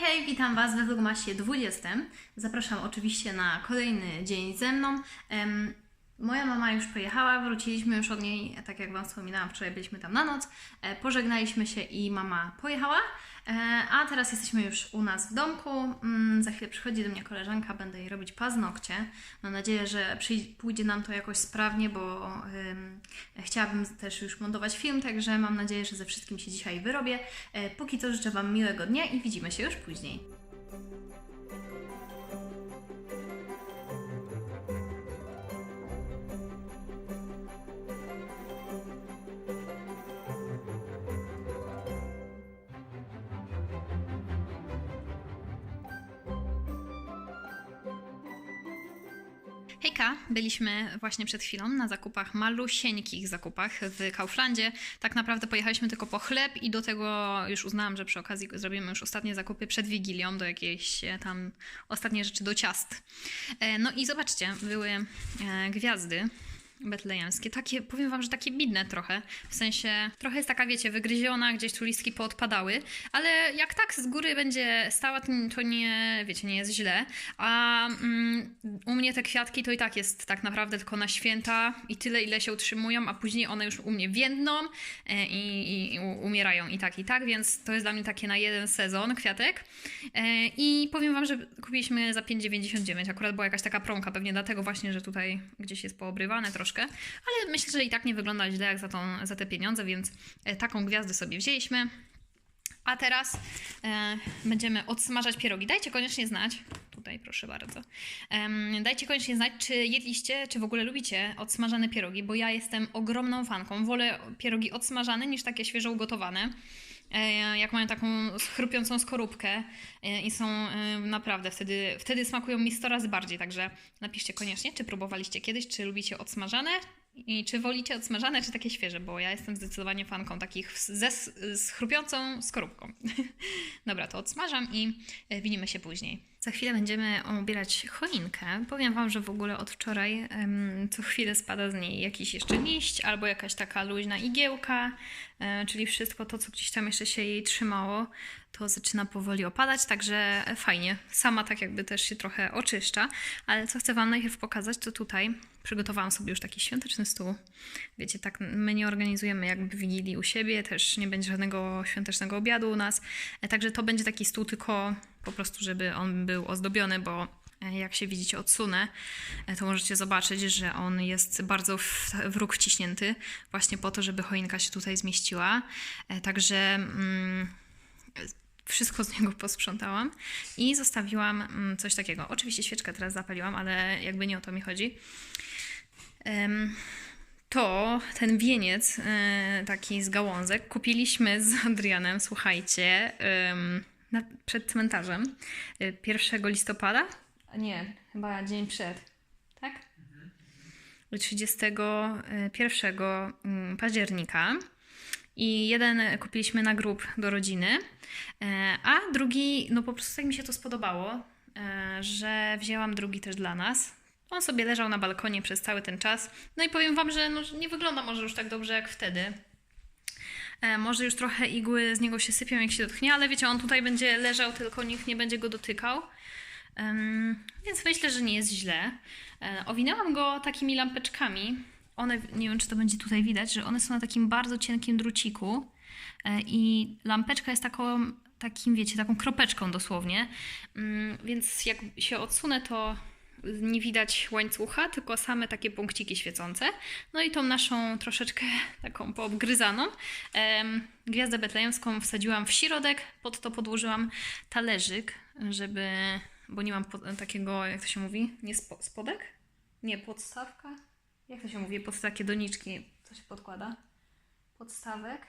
hej, witam Was we Vlogmasie 20. Zapraszam oczywiście na kolejny dzień ze mną. Moja mama już pojechała, wróciliśmy już od niej, tak jak Wam wspominałam, wczoraj byliśmy tam na noc, e, pożegnaliśmy się i mama pojechała, e, a teraz jesteśmy już u nas w domku. Mm, za chwilę przychodzi do mnie koleżanka, będę jej robić paznokcie. Mam nadzieję, że pójdzie nam to jakoś sprawnie, bo chciałabym też już montować film, także mam nadzieję, że ze wszystkim się dzisiaj wyrobię. E, Póki co życzę Wam miłego dnia i widzimy się już później. Hejka, byliśmy właśnie przed chwilą na zakupach, malusieńkich zakupach w Kauflandzie. Tak naprawdę pojechaliśmy tylko po chleb i do tego już uznałam, że przy okazji zrobimy już ostatnie zakupy przed Wigilią, do jakiejś e, tam ostatnie rzeczy do ciast. E, No i zobaczcie, były e, gwiazdy betlejemskie. Takie, powiem wam, że takie bidne trochę. W sensie, trochę jest taka, wiecie, wygryziona, gdzieś tu listki poodpadały, ale jak tak z góry będzie stała, to, nie, wiecie, nie jest źle. A mm, u mnie te kwiatki to i tak jest tak naprawdę tylko na święta i tyle, ile się utrzymują, a później one już u mnie więdną e, i, i, i umierają i tak, i tak, więc to jest dla mnie takie na jeden sezon kwiatek. E, I powiem wam, że kupiliśmy za 5,99. Akurat była jakaś taka promka, pewnie dlatego właśnie, że tutaj gdzieś jest poobrywane troszkę, ale myślę, że i tak nie wygląda źle jak za, tą, za te pieniądze, więc e, taką gwiazdę sobie wzięliśmy. A teraz e, będziemy odsmażać pierogi. Dajcie koniecznie znać, tutaj proszę bardzo, Em, dajcie koniecznie znać, czy jedliście, czy w ogóle lubicie odsmażane pierogi, bo ja jestem ogromną fanką. Wolę pierogi odsmażane niż takie świeżo ugotowane. E, jak mają taką chrupiącą skorupkę e, i są e, naprawdę wtedy, wtedy smakują mi 100 razy bardziej. Także napiszcie koniecznie, czy próbowaliście kiedyś, czy lubicie odsmażane i czy wolicie odsmażane, czy takie świeże, bo ja jestem zdecydowanie fanką takich ze z chrupiącą skorupką. Dobra, to odsmażam i e, widzimy się później. Za chwilę będziemy obierać choinkę. Powiem Wam, że w ogóle od wczoraj em, co chwilę spada z niej jakiś jeszcze liść albo jakaś taka luźna igiełka, e, czyli wszystko to, co gdzieś tam jeszcze się jej trzymało, to zaczyna powoli opadać, także fajnie. Sama tak jakby też się trochę oczyszcza, ale co chcę Wam najpierw pokazać, to tutaj przygotowałam sobie już taki świąteczny stół. Wiecie, tak my nie organizujemy jakby wigilii u siebie, też nie będzie żadnego świątecznego obiadu u nas, E, także to będzie taki stół tylko po prostu, żeby on był ozdobiony, bo e, jak się widzicie odsunę, e, to możecie zobaczyć, że on jest bardzo w, w róg wciśnięty, właśnie po to, żeby choinka się tutaj zmieściła. Także mm, wszystko z niego posprzątałam i zostawiłam mm, coś takiego. Oczywiście świeczkę teraz zapaliłam, ale jakby nie o to mi chodzi. To ten wieniec e, taki z gałązek kupiliśmy z Adrianem, słuchajcie, przed cmentarzem e, 1 listopada. A Nie, chyba dzień przed, tak? 31 mm, października. I jeden kupiliśmy na grób do rodziny, e, a drugi, no po prostu tak mi się to spodobało, e, że wzięłam drugi też dla nas. On sobie leżał na balkonie przez cały ten czas. No i powiem Wam, że no, nie wygląda może już tak dobrze jak wtedy. E, Może już trochę igły z niego się sypią, jak się dotknie, ale wiecie, on tutaj będzie leżał, tylko nikt nie będzie go dotykał. Więc myślę, że nie jest źle. Owinęłam go takimi lampeczkami. One, nie wiem, czy to będzie tutaj widać, że one są na takim bardzo cienkim druciku. E, I lampeczka jest taką, takim, wiecie, taką kropeczką dosłownie. Mm, Więc jak się odsunę, to nie widać łańcucha, tylko same takie punkciki świecące. No i tą naszą troszeczkę taką poobgryzaną gwiazdę betlejemską wsadziłam w środek, pod to podłożyłam talerzyk, żeby, bo nie mam takiego, jak to się mówi, nie spo, spodek? Nie, podstawka? Jak to się mówi, pod takie doniczki, co się podkłada? Podstawek?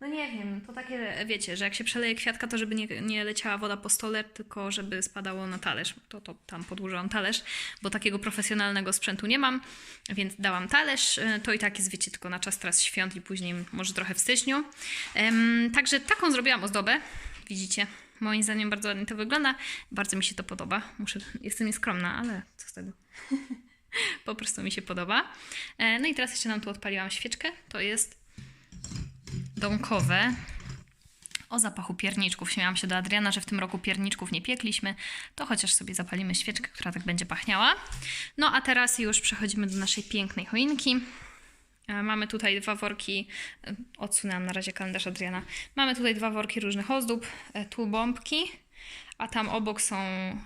No nie wiem, to takie, wiecie, że jak się przeleje kwiatka, to żeby nie, nie leciała woda po stole, tylko żeby spadało na talerz. To, to tam podłożyłam talerz, bo takiego profesjonalnego sprzętu nie mam, więc dałam talerz. E, To i tak jest, wiecie, tylko na czas teraz świąt i później może trochę w styczniu. Em, także taką zrobiłam ozdobę, widzicie. Moim zdaniem bardzo ładnie to wygląda. Bardzo mi się to podoba. Muszę, jestem nieskromna, ale co z tego. po prostu mi się podoba. E, No i teraz jeszcze nam tu odpaliłam świeczkę. To jest domkowe o zapachu pierniczków. Śmiałam się do Adriana, że w tym roku pierniczków nie piekliśmy, to chociaż sobie zapalimy świeczkę, która tak będzie pachniała. No a teraz już przechodzimy do naszej pięknej choinki. E, Mamy tutaj dwa worki, e, odsunęłam na razie kalendarz Adriana. Mamy tutaj dwa worki różnych ozdób, tu bombki, a tam obok są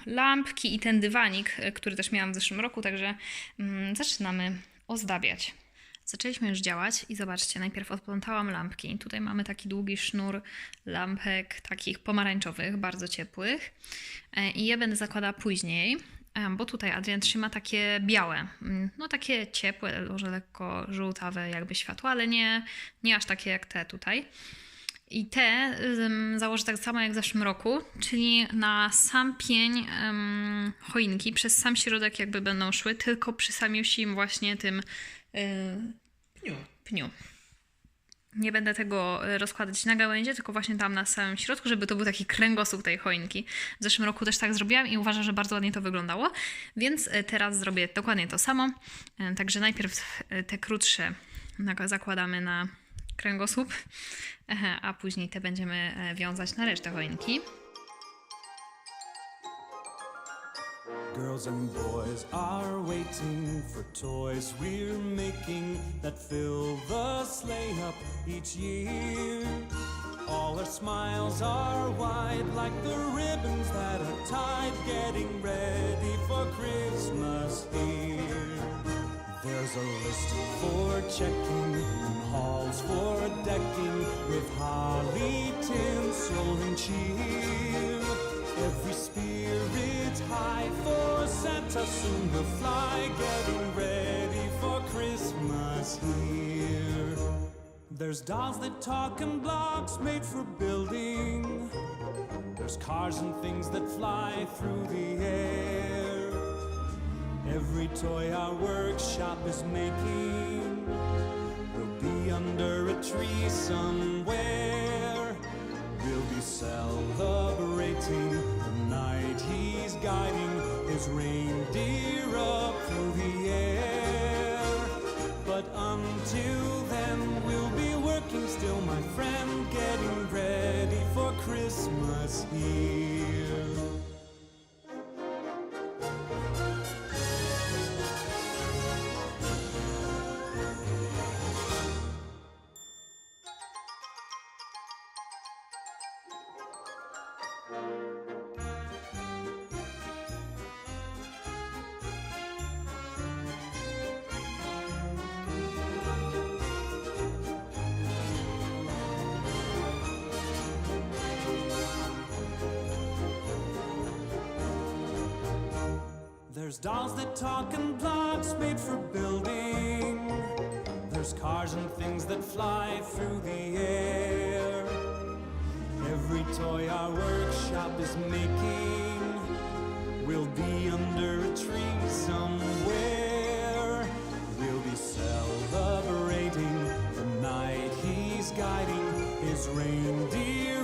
lampki i ten dywanik, e, który też miałam w zeszłym roku, także mm, zaczynamy ozdabiać. Zaczęliśmy już działać i zobaczcie, najpierw odplątałam lampki. Tutaj mamy taki długi sznur lampek takich pomarańczowych, bardzo ciepłych E, i je będę zakładała później, e, bo tutaj Adrian trzyma takie białe, mm, no takie ciepłe, może lekko żółtawe jakby światło, ale nie, nie aż takie jak te tutaj. I te założę tak samo jak w zeszłym roku, czyli na sam pień choinki, przez sam środek jakby będą szły, tylko przy samiusim właśnie tym y, Pniu. pniu. Nie będę tego y, rozkładać na gałęzie, tylko właśnie tam na samym środku, żeby to był taki kręgosłup tej choinki. W zeszłym roku też tak zrobiłam i uważam, że bardzo ładnie to wyglądało, więc y, teraz zrobię dokładnie to samo. Także najpierw te krótsze zakładamy na kręgosłup, a później te będziemy e, wiązać na resztę choinki. Girls and boys are waiting for toys we're making that fill the sleigh up each year. All our smiles are wide like the ribbons that are tied, getting ready for Christmas here. There's a list for checking halls for decking with holly, tinsel, and cheer. Every spirit's high for Santa soon will fly, getting ready for Christmas here. There's dolls that talk and blocks made for building. There's cars and things that fly through the air. Every toy our workshop is making somewhere. We'll be celebrating the night he's guiding his reindeer up through the air. But until then, we'll be working still, my friend, getting ready for Christmas here. There's dolls that talk and blocks made for building. There's cars and things that fly through the air. Every toy our workshop is making will be under a tree somewhere. We'll be celebrating the night he's guiding his reindeer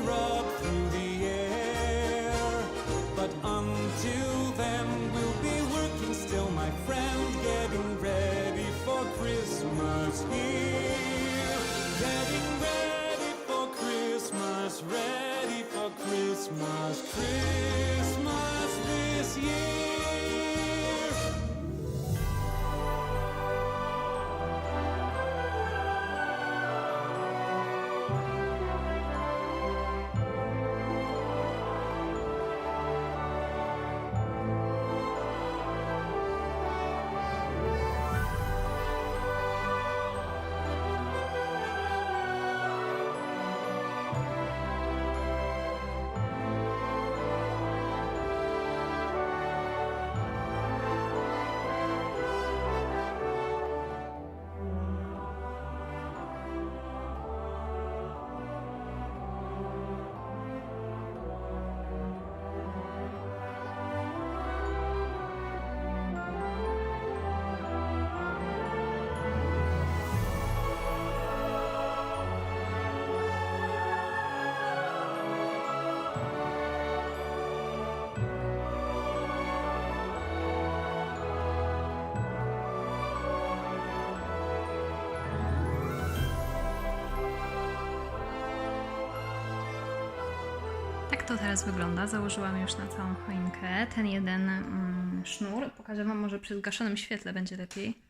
to teraz wygląda. Założyłam już na całą choinkę ten jeden mm, sznur. Pokażę Wam może przy zgaszonym świetle będzie lepiej.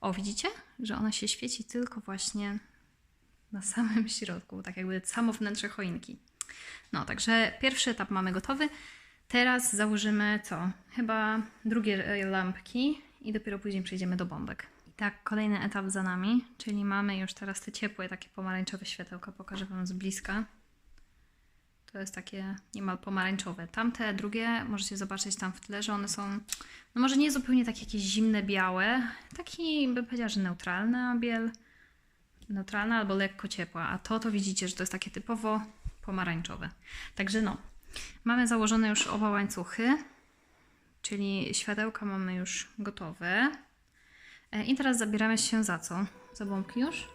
O, widzicie? Że ona się świeci tylko właśnie na samym środku, tak jakby samo wnętrze choinki. No, także pierwszy etap mamy gotowy. Teraz założymy co? Chyba drugie e, lampki i dopiero później przejdziemy do bombek. I tak, kolejny etap za nami, czyli mamy już teraz te ciepłe, takie pomarańczowe światełka. Pokażę Wam z bliska. To jest takie niemal pomarańczowe. Tamte drugie możecie zobaczyć tam w tle, że one są, no może nie zupełnie takie jakieś zimne, białe, taki bym powiedziała, że neutralna biel, neutralna albo lekko ciepła, a to to widzicie, że to jest takie typowo pomarańczowe. Także no, mamy założone już oba łańcuchy, czyli światełka mamy już gotowe. E, I teraz zabieramy się za co? Za bombki już?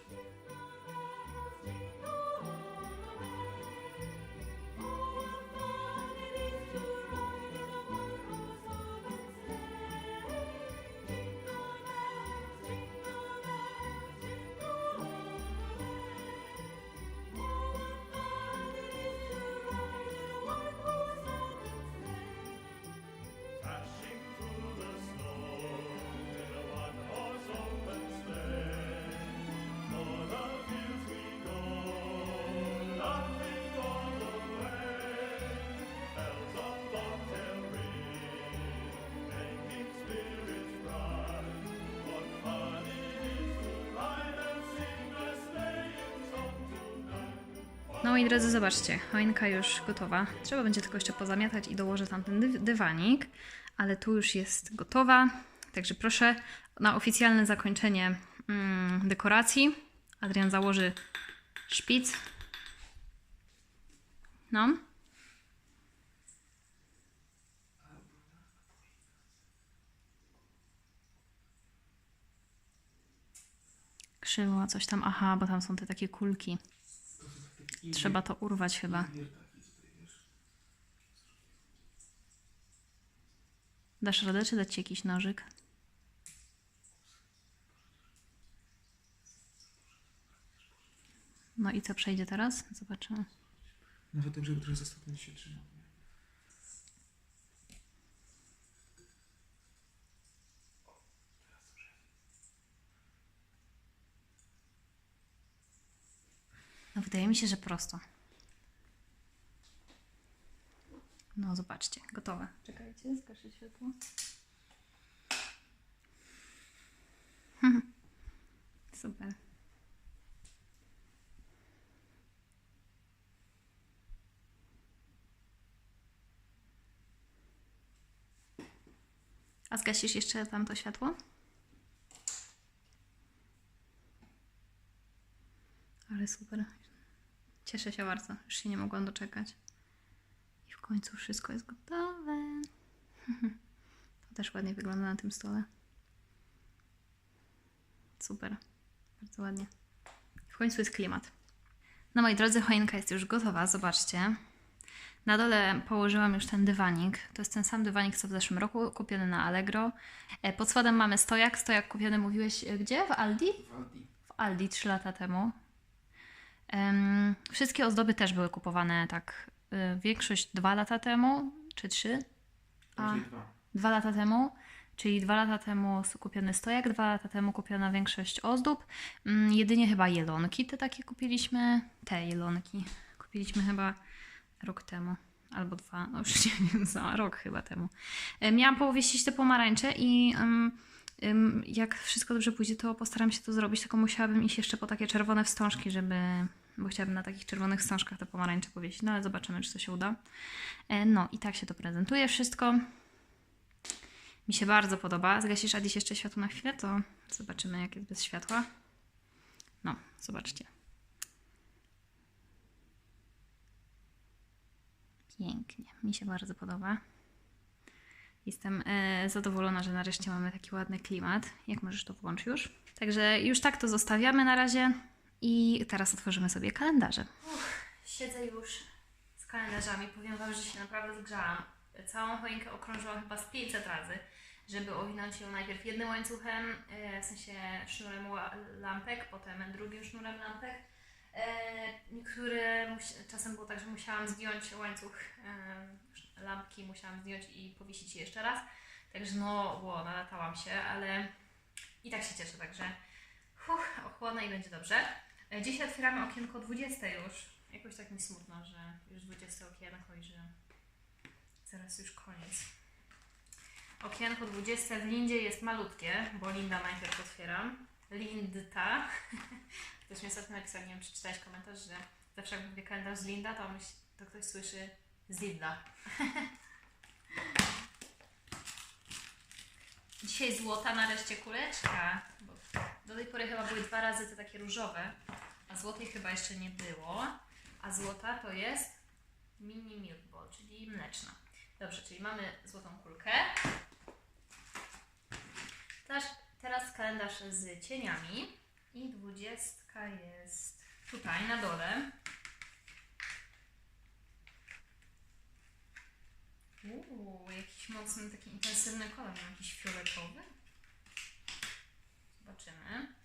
Moi drodzy, zobaczcie, choinka już gotowa. Trzeba będzie tylko jeszcze pozamiatać i dołożę tam ten dy- dywanik, ale tu już jest gotowa. Także proszę na oficjalne zakończenie mm, dekoracji. Adrian założy szpic. No. Krzywo, coś tam. Aha, bo tam są te takie kulki. Trzeba to urwać chyba. Dasz radę, czy dać ci jakiś nożyk? No i co przejdzie teraz? Zobaczymy. Nawet dobrze, bo trochę za stopę się trzymał. No wydaje mi się, że prosto. No zobaczcie, gotowe. Czekajcie, zgaszę światło. Super. A zgasisz jeszcze tam to światło? Ale super. Cieszę się bardzo. Już się nie mogłam doczekać. I w końcu wszystko jest gotowe. To też ładnie wygląda na tym stole. Super. Bardzo ładnie. W końcu jest klimat. No moi drodzy, choinka jest już gotowa. Zobaczcie. Na dole położyłam już ten dywanik. To jest ten sam dywanik, co w zeszłym roku, kupiony na Allegro. E, Pod spodem mamy stojak. Stojak kupiony, mówiłeś, e, gdzie? W Aldi? W Aldi 3 lata temu. Wszystkie ozdoby też były kupowane tak. y, większość 2 lata temu, czy 3? A, dwa. 2 lata temu, czyli 2 lata temu kupiony stojak, 2 lata temu kupiona większość ozdób. Mm, jedynie chyba jelonki te takie kupiliśmy. Te jelonki kupiliśmy chyba rok temu. Albo dwa, no już nie wiem, za rok chyba temu. E, Miałam powiesić te pomarańcze i em, jak wszystko dobrze pójdzie, to postaram się to zrobić, tylko musiałabym iść jeszcze po takie czerwone wstążki, żeby, bo chciałabym na takich czerwonych wstążkach te pomarańcze powiesić, no ale zobaczymy, czy to się uda. E, No i tak się to prezentuje wszystko. Mi się bardzo podoba. Zgasisz Adis jeszcze światło na chwilę, to zobaczymy, jak jest bez światła. No, zobaczcie. Pięknie. Mi się bardzo podoba. Jestem e, zadowolona, że nareszcie mamy taki ładny klimat. Jak możesz to włączyć już? Także już tak to zostawiamy na razie i teraz otworzymy sobie kalendarze. siedzę już z kalendarzami. Powiem Wam, że się naprawdę zgrzałam. Całą choinkę okrążyłam chyba z 500 razy, żeby owinąć ją najpierw jednym łańcuchem, e, w sensie sznurem lampek, potem drugim sznurem lampek, E, niektóre czasem było tak, że musiałam zdjąć łańcuch lampki, musiałam zdjąć i powiesić je jeszcze raz. Także no, było, nalatałam się, ale i tak się cieszę, także Uff, ochłonę i będzie dobrze. E, Dzisiaj otwieramy okienko 20 już. Jakoś tak mi smutno, że już 20 okienko i że zaraz już koniec. Okienko 20 w Lindzie jest malutkie, bo Linda najpierw otwieram. Lindta. Ktoś mi ostatnio napisał, nie wiem czy czytałeś komentarz, że zawsze jak mówię kalendarz z Linda, to, myśl, to ktoś słyszy z Linda. Dzisiaj złota, nareszcie kuleczka. Bo do tej pory chyba były dwa razy te takie różowe, a złotej chyba jeszcze nie było. A złota to jest mini milk ball, czyli mleczna. Dobrze, czyli mamy złotą kulkę. Teraz kalendarz z cieniami i dwudziestka jest tutaj na dole. Uuu, jakiś mocny, taki intensywny kolor, jakiś fioletowy. Zobaczymy.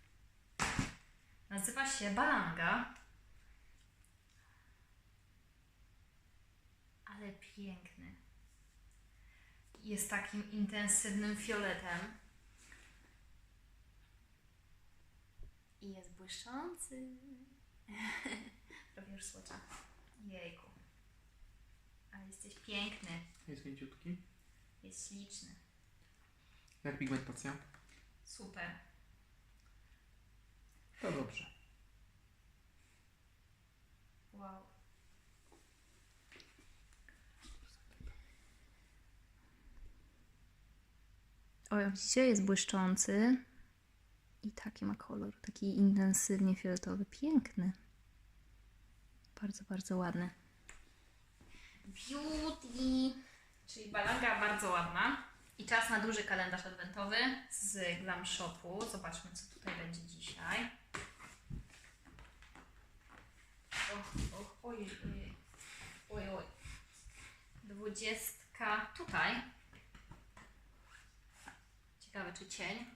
Nazywa się Balanga. Ale piękny. Jest takim intensywnym fioletem. I jest błyszczący. Prawie już słocza. Jejku. Ale jesteś piękny. Jest mięciutki. Jest śliczny. Jak pigmentacja? Super. To dobrze. Wow. O, jak widzicie, jest błyszczący. I taki ma kolor, taki intensywnie fioletowy. Piękny. Bardzo, bardzo ładny. Beauty! Czyli balanga bardzo ładna. I czas na duży kalendarz adwentowy z Glam Shopu. Zobaczmy, co tutaj będzie dzisiaj. Och, och, ojej. Oj, oj. Dwudziestka tutaj. Ciekawe, czy cień?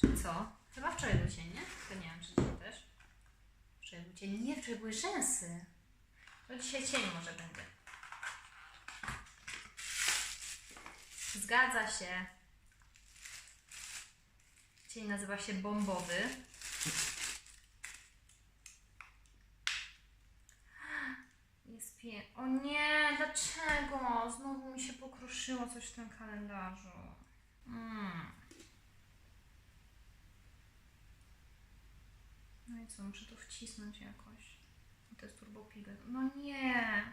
Czy co? Chyba wczoraj był cień, nie? To nie wiem, czy dzisiaj też. Wczoraj był cień. Nie, wczoraj były rzęsy. To dzisiaj cień może będzie. Zgadza się. Cień nazywa się bombowy. Jest pie... O nie, dlaczego? Znowu mi się pokruszyło coś w tym kalendarzu. Mm. No i co, muszę to wcisnąć jakoś. To jest turbo pigment. No nie.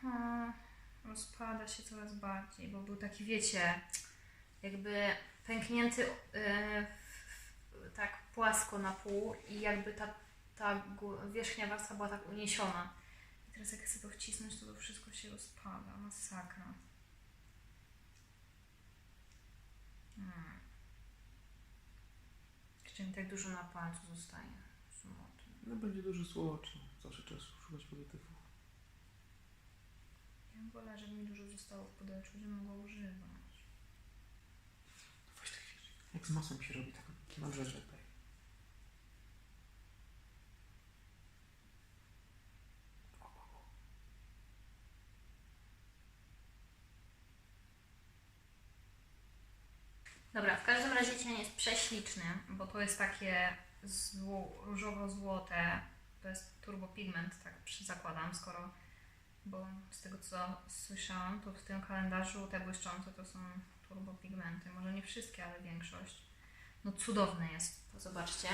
Hmm. Rozpada się coraz bardziej, bo był taki, wiecie, jakby pęknięty yy, tak płasko na pół i jakby ta ta wierzchnia warstwa była tak uniesiona. I teraz jak chcę to wcisnąć, to to wszystko się rozpada. Masakra. Hmm. Jeszcze mi tak dużo na palcu zostaje. No będzie duży słodcz. Zawsze trzeba szukać pozytywów. Ja wolała, żeby mi dużo zostało w pudełeczku, żebym mogła używać. Weź tak. Jak z masą się robi, tak na brzeczek daj. Dobra, w każdym razie cień jest prześliczny, bo to jest takie zło, różowo-złote. To jest turbopigment, tak zakładam, skoro, bo z tego co słyszałam, to w tym kalendarzu te błyszczące to są turbopigmenty. Może nie wszystkie, ale większość. No cudowny jest, to zobaczcie.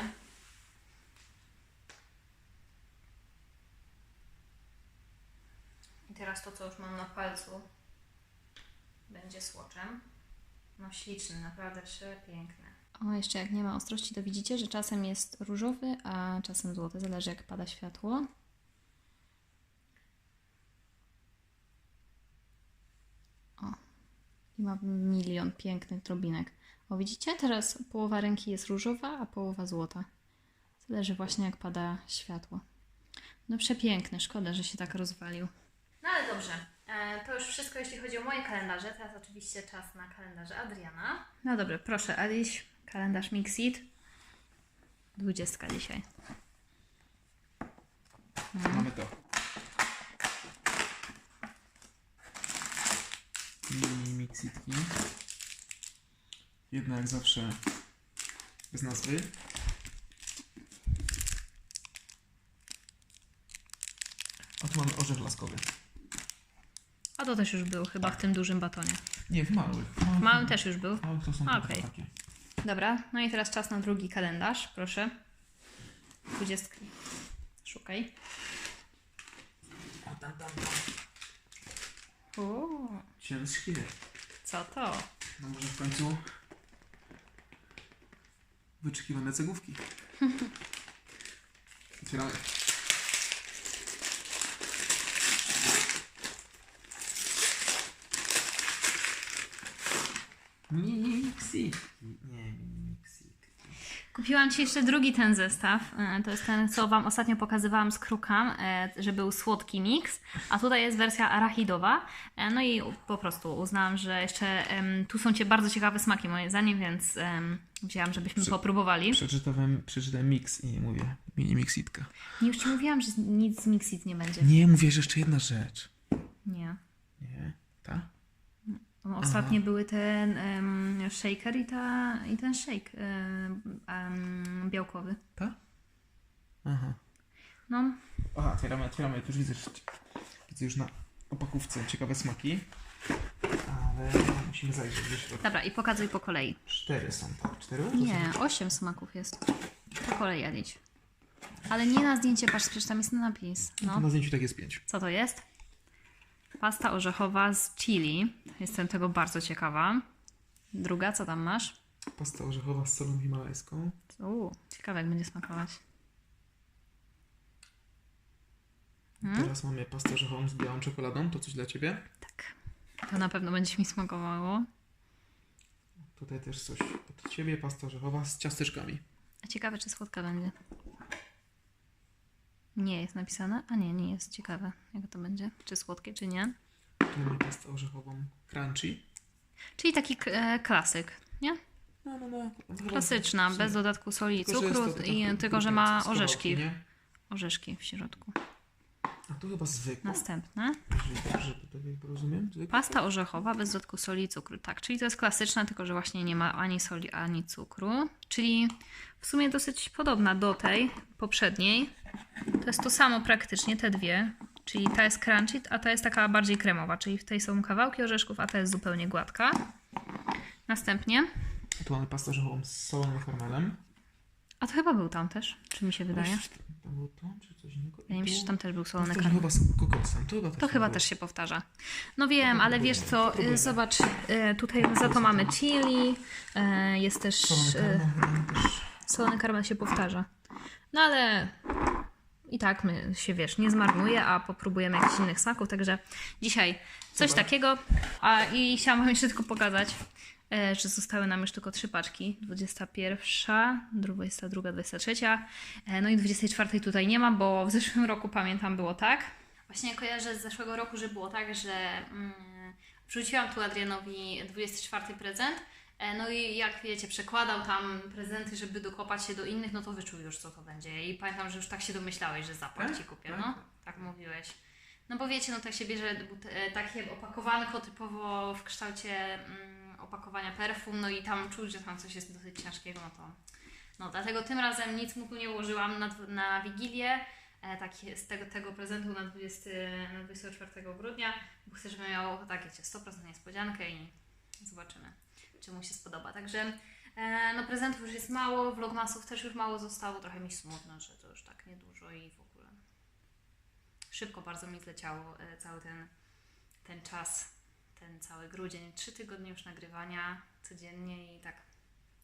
I teraz to, co już mam na palcu, będzie słoczem. No śliczny, naprawdę przepiękny. O, jeszcze jak nie ma ostrości, to widzicie, że czasem jest różowy, a czasem złoty. Zależy jak pada światło. I ma milion pięknych drobinek. O, widzicie? Teraz połowa ręki jest różowa, a połowa złota. Zależy właśnie jak pada światło. No przepiękny, szkoda, że się tak rozwalił. No ale dobrze, e, to już wszystko jeśli chodzi o moje kalendarze. Teraz oczywiście czas na kalendarze Adriana. No dobrze, proszę Aliś, kalendarz Mixit. Dwudziestka dzisiaj. Mamy to. Mini mixitki. Jedna jak zawsze bez nazwy. A tu mamy orzech laskowy. A to też już był chyba w tym dużym batonie. Nie, w małych. W małym też już był. W małych to są A, okej. takie. Dobra, no i teraz czas na drugi kalendarz, proszę. Dwudziestki. Szukaj. O, tam, tam, tam. Uuu, Ciężkie. Co to? No może w końcu wyczekiwane cegówki. Otwieramy. Mixi. Nie. Kupiłam Ci jeszcze drugi ten zestaw. E, To jest ten, co Wam ostatnio pokazywałam z krukam, e, że był słodki mix. A tutaj jest wersja arachidowa. E, No i po prostu uznałam, że jeszcze tu są Cię bardzo ciekawe smaki moim zdaniem, więc wzięłam, żebyśmy Przy- popróbowali. Przeczytałem, przeczytałem mix i mówię mini mixitka. Nie, już Ci mówiłam, że nic z mixit nie będzie. Nie, mówię, że jeszcze jedna rzecz. Nie. Nie, ta? Ostatnie były ten em, shaker i, ta, i ten shake em, em, białkowy. Ta? Aha. No, Aha, otwieramy, otwieramy. Tu już widzę, widzę już na opakówce ciekawe smaki. Ale musimy zajrzeć do środka. dobra, i pokazuj po kolei. Cztery są, tak? Cztery? Nie, osiem smaków jest. Po kolei jadź. Ale nie na zdjęcie, patrz, przecież tam jest napis. No, Na zdjęciu tak jest pięć. co to jest? Pasta orzechowa z chili. Jestem tego bardzo ciekawa. Druga, co tam masz? Pasta orzechowa z solą himalajską. Uuu, ciekawe jak będzie smakować. Teraz mamy pastę orzechową z białą czekoladą. To coś dla Ciebie. Tak. To na pewno będzie mi smakowało. Tutaj też coś od Ciebie. Pasta orzechowa z ciasteczkami. A ciekawe, czy słodka będzie. Nie jest napisane? A nie, nie jest. Ciekawe, jak to będzie. Czy słodkie, czy nie. Tu mamy pastę orzechową crunchy. Czyli taki e, klasyk, nie? No, no, no. Klasyczna, bez dodatku soli i tylko, cukru to i tylko, że ma orzeszki. Orzeszki w środku. A to chyba zwykła. Następne. Dobrze tutaj rozumiem. Zwykła. Pasta orzechowa bez dodatku soli i cukru. Tak, czyli to jest klasyczna, tylko że właśnie nie ma ani soli, ani cukru. Czyli w sumie dosyć podobna do tej poprzedniej. To jest to samo praktycznie, te dwie. Czyli ta jest crunchy, a ta jest taka bardziej kremowa. Czyli w tej są kawałki orzeszków, a ta jest zupełnie gładka. Następnie. Tu mamy pastę orzechową z i karmelem. A to chyba był tam też, czy mi się wydaje? To było to, czy coś innego? Wydaje mi się, że tam też był solony karmel. orzechowa z kokosem. To chyba też, To chyba było. też się powtarza. No wiem, ale wiesz co, Próbujmy. y, zobacz, y, tutaj za to mamy chili, y, jest też Solony karmel też. solony karmel się powtarza. No ale i tak my się, wiesz, nie zmarnuje, a popróbujemy jakichś innych smaków, także dzisiaj coś Super. takiego. A i chciałam wam jeszcze tylko pokazać, że zostały nam już tylko trzy paczki. 21, 22, 23. E, no i 24 tutaj nie ma, bo w zeszłym roku pamiętam było tak. Właśnie kojarzę z zeszłego roku, że było tak, że mm, wrzuciłam tu Adrianowi 24 prezent. E, No i jak wiecie, przekładał tam prezenty, żeby dokopać się do innych, no to wyczuł już, co to będzie. I pamiętam, że już tak się domyślałeś, że zapach Tak? ci kupię, Tak. no. Tak mówiłeś. No bo wiecie, no tak się bierze takie opakowanko typowo w kształcie mm, opakowania perfum, no i tam czuć, że tam coś jest dosyć ciężkiego, no to... No dlatego tym razem nic mu tu nie ułożyłam na, na Wigilię, e, takie, z tego, tego prezentu na, 20, na 24 grudnia, bo chcę, żeby miał tak, wiecie, 100% niespodziankę i zobaczymy, czy mu się spodoba. Także e, no prezentów już jest mało, vlogmasów też już mało zostało, trochę mi smutno, że to już tak niedużo i w ogóle. Szybko bardzo mi zleciało e, cały ten, ten czas, ten cały grudzień. Trzy tygodnie już nagrywania codziennie i tak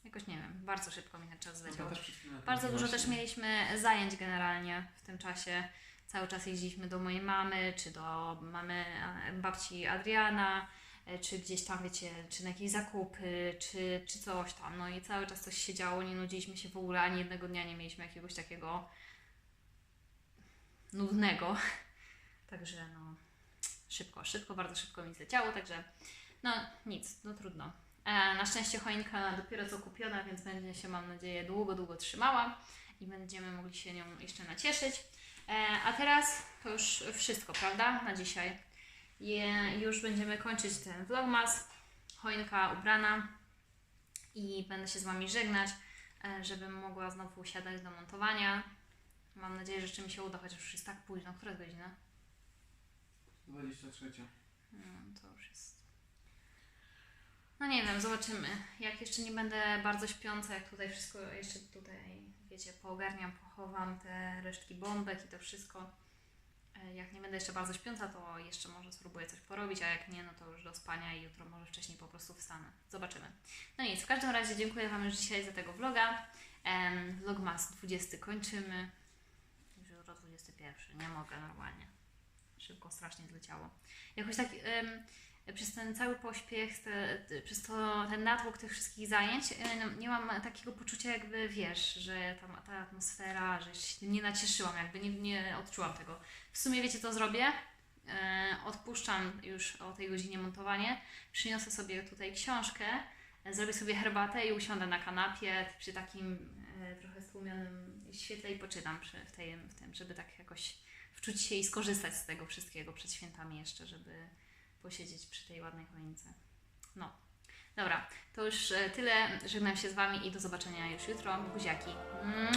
jakoś nie wiem, bardzo szybko mi ten czas zleciał. Przed chwilą Bardzo dużo właśnie. też mieliśmy zajęć generalnie w tym czasie. Cały czas jeździliśmy do mojej mamy, czy do mamy e, babci Adriana, e, czy gdzieś tam, wiecie, czy na jakieś zakupy, czy, czy coś tam. No i cały czas coś się działo, nie nudziliśmy się w ogóle, ani jednego dnia nie mieliśmy jakiegoś takiego nudnego. Także no, szybko, szybko, bardzo szybko mi zleciało, także no nic, no trudno. E, na szczęście choinka dopiero co kupiona, więc będzie się, mam nadzieję, długo, długo trzymała i będziemy mogli się nią jeszcze nacieszyć. E, a teraz to już wszystko, prawda? Na dzisiaj. Już będziemy kończyć ten vlogmas. Choinka ubrana i będę się z Wami żegnać, e, żebym mogła znowu usiadać do montowania. Mam nadzieję, że jeszcze mi się uda, chociaż już jest tak późno. Która jest godzina? 23. No, to już jest. No nie wiem, zobaczymy. Jak jeszcze nie będę bardzo śpiąca, jak tutaj wszystko jeszcze tutaj, wiecie, poogarniam, pochowam te resztki bombek i to wszystko. E, Jak nie będę jeszcze bardzo śpiąca, to jeszcze może spróbuję coś porobić, a jak nie, no to już do spania i jutro może wcześniej po prostu wstanę. Zobaczymy. No nic, w każdym razie dziękuję Wam już dzisiaj za tego vloga. Vlogmas 20 kończymy. Już jutro 21, nie mogę normalnie. Szybko strasznie zleciało. Jakoś tak przez ten cały pośpiech, te, przez to, ten natłok tych wszystkich zajęć, no, nie mam takiego poczucia jakby, wiesz, że tam ta atmosfera, że się nie nacieszyłam, jakby nie, nie odczułam tego. W sumie wiecie co zrobię? E, odpuszczam już o tej godzinie montowanie, przyniosę sobie tutaj książkę, e, zrobię sobie herbatę i usiądę na kanapie przy takim e, trochę stłumionym świetle i poczytam przy, w, w tym, żeby tak jakoś wczuć się i skorzystać z tego wszystkiego przed świętami jeszcze, żeby posiedzieć przy tej ładnej choince. No. Dobra, to już e, tyle. Żegnam się z Wami i do zobaczenia już jutro. Buziaki. Mm.